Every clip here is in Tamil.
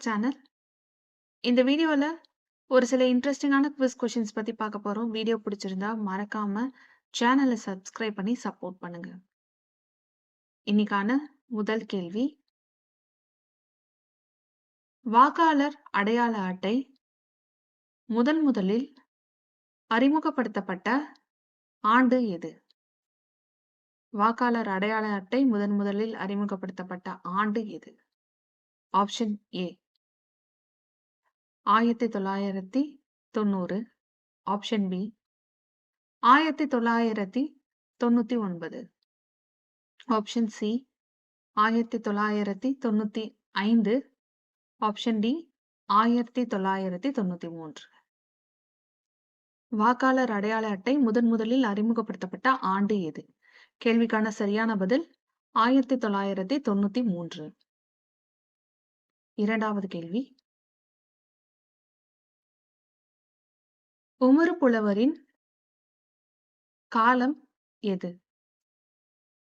சேனல். இந்த வீடியோல ஒரு சில இன்ட்ரெஸ்டிங்கான குவிஸ் கொஷின்ஸ் பத்தி பார்க்க போறோம். வீடியோ பிடிச்சிருந்தா மறக்காம சேனல சப்ஸ்கிரைப் பண்ணி சப்போர்ட் பண்ணுங்க. இன்னைக்கான முதல் கேள்வி. வாக்காளர் அடையாள அட்டை முதன் முதலில் அறிமுகப்படுத்தப்பட்ட ஆண்டு எது? வாக்காளர் அடையாள அட்டை முதன் முதலில் அறிமுகப்படுத்தப்பட்ட ஆண்டு எது? Option A. ஆயிரத்தி தொள்ளாயிரத்தி தொண்ணூறு ஆப்ஷன் பி ஆயிரத்தி தொள்ளாயிரத்தி தொண்ணூற்றி ஒன்பது ஆப்ஷன் சி ஆயிரத்தி தொள்ளாயிரத்தி தொண்ணூற்றி ஐந்து ஆப்ஷன் டி ஆயிரத்தி தொள்ளாயிரத்தி தொண்ணூற்றி மூன்று. வாக்காளர் அடையாள அட்டை முதன் முதலில் அறிமுகப்படுத்தப்பட்ட ஆண்டு எது? கேள்விக்கான சரியான பதில் ஆயிரத்தி தொள்ளாயிரத்தி தொண்ணூற்றி மூன்று. இரண்டாவது கேள்வி. உமறு புலவரின் காலம் எது?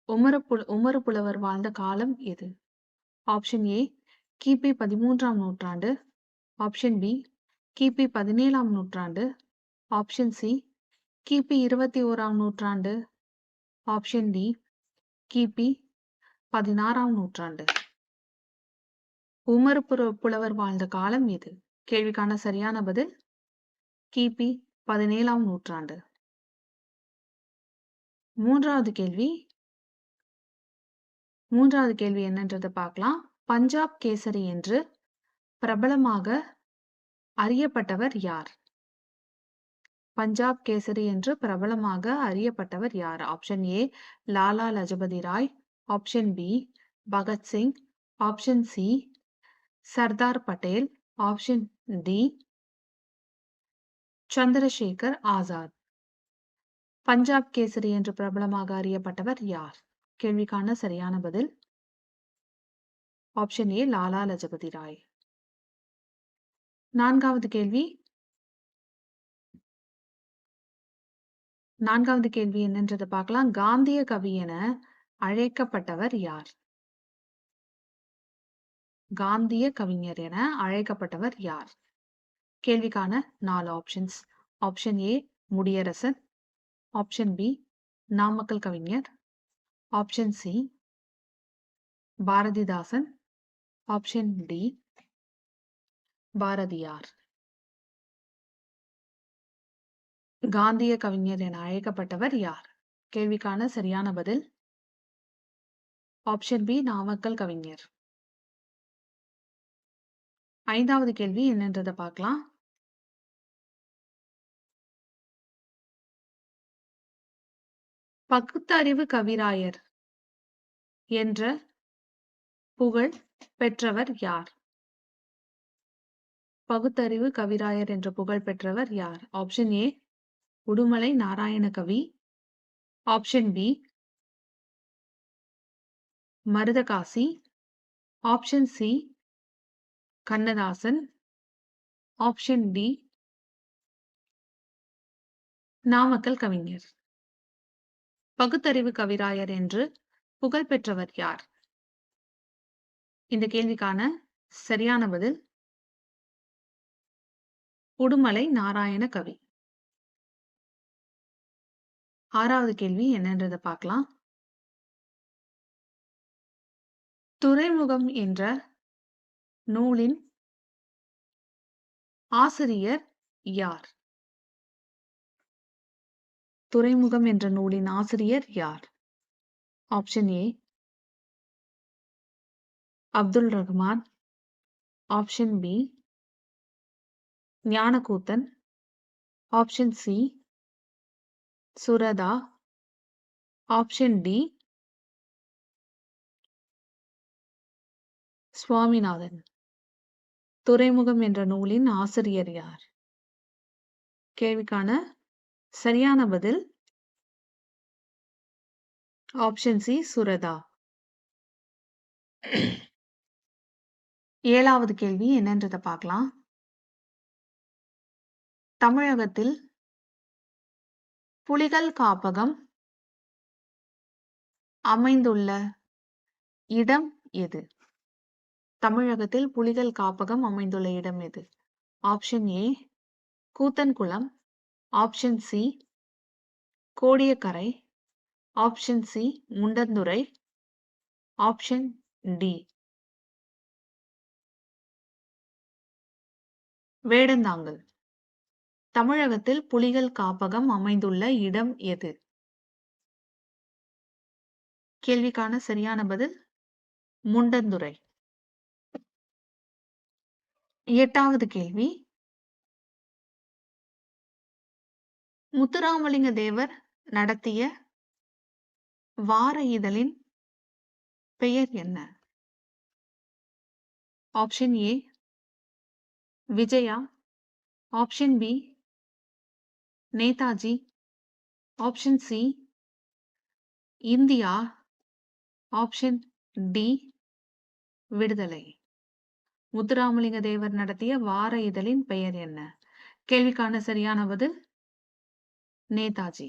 உமறு புல உமறு புலவர் வாழ்ந்த காலம் எது? Option A. கிபி 13ஆம் நூற்றாண்டு. Option B. கிபி 17ஆம் நூற்றாண்டு. Option C. கிபி 21ஆம் நூற்றாண்டு. Option D. கிபி 16ஆம் நூற்றாண்டு. உமறு புலவர் வாழ்ந்த காலம் எது? கேள்விக்கான சரியான பதில் கிபி 17ஆம் நூற்றாண்டு. மூன்றாவது கேள்வி. மூன்றாவது கேள்வி என்னன்றத பார்க்கலாம். பஞ்சாப் கேசரி என்று பிரபலமாக அறியப்பட்டவர் யார்? பஞ்சாப் கேசரி என்று பிரபலமாக அறியப்பட்டவர் யார்? Option A. Lala Lajpat Rai. Option B. Bhagat Singh. Option C. Sardar Patel. Option D. Chandrashekhar Azad. Punjab Kesari என்று பிரபலமாக அறியப்பட்டவர் யார்? கேள்விக்கான சரியான பதில் ஆப்ஷன் ஏ. லாலா லஜபதி ராய். நான்காவது கேள்வி. நான்காவது கேள்வி என்னன்றதை பார்க்கலாம். காந்திய கவி என அழைக்கப்பட்டவர் யார்? காந்திய கவிஞர் என அழைக்கப்பட்டவர் யார்? கேள்விக்கான நாலு options. Option A. Mudiyarasan. Option B. Namakkal Kavignar. Option C. Bharathidasan. Option D. Bharathiyar. காந்திய கவிஞர் என அழைக்கப்பட்டவர் யார்? கேள்விக்கான சரியான பதில் ஆப்ஷன் பி. நாமக்கல் கவிஞர். ஐந்தாவது கேள்வி என்னன்றதை பார்க்கலாம். பகுத்தறிவு கவிராயர் என்ற புகழ் பெற்றவர் யார்? பகுத்தறிவு கவிராயர் என்ற புகழ் பெற்றவர் யார்? Option A. Udumalai Narayana Kavi. Option B. Marudakasi. Option C. Kannadasan. Option D. Namakkal Kavignar. பகுத்தறிவு கவிராயர் என்று புகழ் பெற்றவர் யார்? இந்த கேள்விக்கான சரியான பதில் உடுமலை நாராயண கவி. ஆறாவது கேள்வி என்னன்றத பார்க்கலாம். துறைமுகம் என்ற நூலின் ஆசிரியர் யார்? துறைமுகம் என்ற நூலின் ஆசிரியர் யார்? Option A. Abdul Rahman. Option B. Gnanakoothan. Option C. Suratha. Option D. Swaminathan. Thuraimugam என்ற நூலின் ஆசிரியர் யார்? கேள்விக்கான சரியான பதில் ஆப்ஷன் சி. சுரதா. ஏழாவது கேள்வி என்னன்றத பார்க்கலாம். தமிழகத்தில் புலிகள் காப்பகம் அமைந்துள்ள இடம் எது? தமிழகத்தில் புலிகள் காப்பகம் அமைந்துள்ள இடம் எது? Option A Koothankulam, option C Kodiyakkarai, option C Mundanthurai, option D Vedanthangal. தமிழகத்தில் புலிகள் காப்பகம் அமைந்துள்ள இடம் எது? கேள்விக்கான சரியான பதில் முண்டந்துறை. எட்டாவது கேள்வி முத்துராமலிங்க தேவர் நடத்திய வார இதழின் பெயர் என்ன? Option A Vijaya, option B Netaji, option C India, option D Viduthalai. Muthuramalinga Thevar நடத்திய வார இதழின் பெயர் என்ன? கேள்விக்கான சரியான பதில் நேதாஜி.